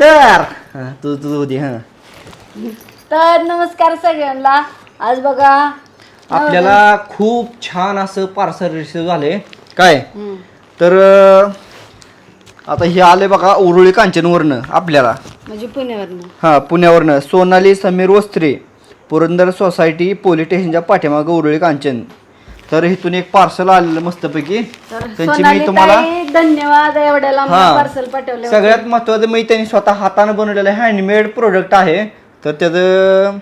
तर हा, तू तू होती हा. तर नमस्कार सगळ्यांना. आज बघा आपल्याला खूप छान असं पार्सल रिसिव्ह झाले काय? हम्म. तर अं, आता हे आले बघा उरुळी कांचनवरनं आपल्याला. म्हणजे पुण्यावरनं. हा पुण्यावरनं. सोनाली समीर वस्त्रे पुरंदर सोसायटी पोलीस स्टेशनच्या पाठीमागं उरुळी कांचन. तर इथून एक पार्सल आलेलं मस्तपैकी. तर त्यांची मी तुम्हाला धन्यवाद एवढ्या लांब हा. पार्सल पाठवले. सगळ्यात महत्वाचं मी त्यांनी स्वतः हाताने बनवलेलं हँडमेड प्रोडक्ट आहे. तर त्याचं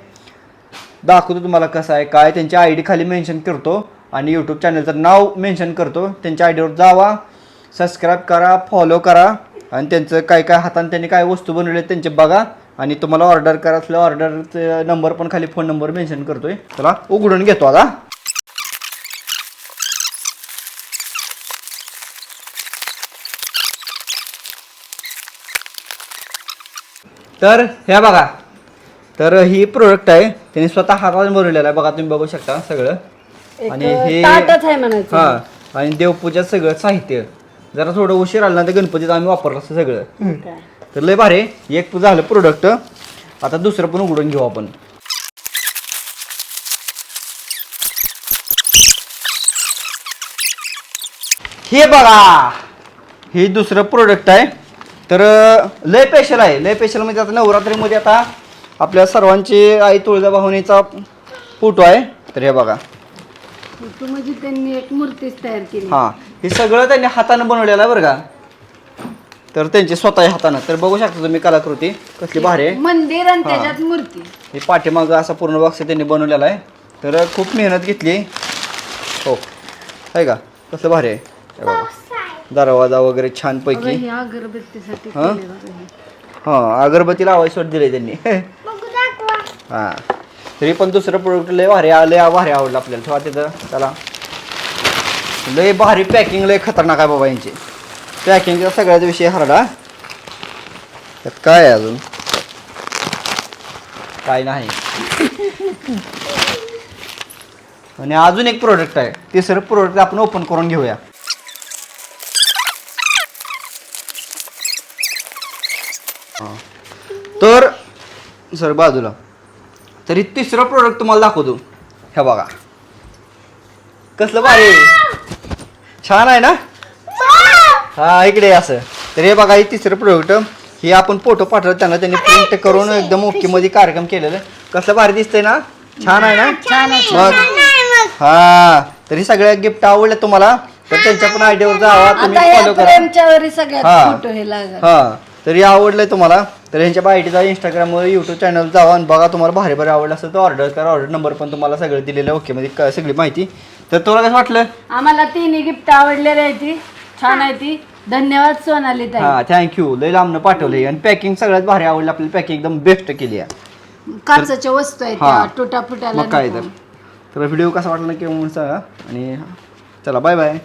दाखवतो तुम्हाला कसं आहे काय त्यांच्या आय डी खाली मेन्शन करतो आणि यूट्यूब चॅनलचं नाव मेन्शन करतो. त्यांच्या आय डीवर जावा सबस्क्राईब करा फॉलो करा आणि त्यांचं काय काय हाताने त्यांनी काय वस्तू बनवले त्यांचे बघा. आणि तुम्हाला ऑर्डर करा असलं ऑर्डरचं नंबर पण खाली फोन नंबर मेन्शन करतोय. चला उघडून घेतो आता. तर हे बघा. तर ही प्रोडक्ट आहे. त्यांनी स्वतः हाताने बनवलेलं आहे. बघा तुम्ही बघू शकता सगळं. आणि हे ताटच आहे म्हणायचं. हा. आणि देवपूजा सगळं साहित्य. जरा थोडं उशीर आलं ना तर गणपतीत आम्ही वापरलं असं सगळं. तर लय भारी एक झालं प्रोडक्ट आता दुसरं पण उघडून घेऊ आपण. हे बघा. हे दुसरं प्रोडक्ट आहे. तर लय स्पेशल आहे. लय स्पेशल म्हणजे आता नवरात्रीमध्ये आता आपल्या सर्वांची आई तुळजाभवानीचा फोटो आहे. तर हे बघा. तू म्हणजे त्यांनी एक मूर्तीच तयार केली. हा. हे सगळं त्यांनी हातानं बनवलेलं आहे बरं का. तर त्यांचे स्वतः हातानं. तर बघू शकता तुम्ही कलाकृती कसली भारी आहे. मंदिर आणि हा. त्याच्यात मूर्ती. हे पाठीमागं असा पूर्ण बॉक्स त्यांनी बनवलेला आहे. तर खूप मेहनत घेतली. हो. आहे का? कसलं भारी आहे. हे बघा. दरवाजा वगैरे छानपैकी. हे अगरबत्तीसाठी हा? केलंय बघा हे. हां अगरबत्ती दिले त्यांनी. हां. तरी पण दुसरं प्रोडक्ट लय भारी आ- लय भारी आवडलं आपल्याला. ठेवा तिथं चला. लय भारी पॅकिंग लय खतरनाक आहे बाबा यांची. पॅकिंगचा सगळ्याच विषय हरडा त्यात काय आहे अजून? काय नाही. आणि अजून एक प्रोडक्ट आहे. तिसरं प्रोडक्ट आपण ओपन करून घेऊया. हां. तर सर बाजूला. तरी तिसरं प्रोडक्ट तुम्हाला दाखवतो. हे बघा. कसलं भारी छान आहे ना? हा इकडे असं. तर हे बघा हे तिसरं प्रोडक्ट हे आपण फोटो पाठवलं त्यांना. त्यांनी प्रिंट करून एकदम ओके मध्ये कार्यक्रम केलेलं. कसलं भारी दिसतंय ना? छान आहे ना? छान आहे मग हा. तरी सगळ्या गिफ्ट आवडल्या तुम्हाला तर त्यांच्या पण आयडियावर जावा. तुम्ही फॉलो करा. सगळ्यात हा. फोटो हे लागत हा. तरी आवडलंय तुम्हाला? तर ह्यांच्या बायटीचा इंस्टाग्रामवर युट्यूब चॅनल जावा आणि बघा तुम्हाला भारी भारी आवडलं असेल तर ऑर्डर करा. ऑर्डर नंबर पण तुम्हाला सगळं दिलेलं ओके म्हणजे सगळी माहिती. तर तुला कसं वाटलं? आम्हाला तिन्ही गिफ्ट आवडलेली आहे ती. छान आहे ती. धन्यवाद सोनाली ताई. हा थँक्यू लय लांबनं पाठवले आणि पॅकिंग सगळ्यात भारी आवडलं आपली पॅकिंग एकदम बेस्ट केली आहे. काचाच्या वस्तू आहेत हा. त्या तुटा मग काय. तर. तर व्हिडिओ कसा वाटला नक्की म्हणून सांगा. आणि चला बाय बाय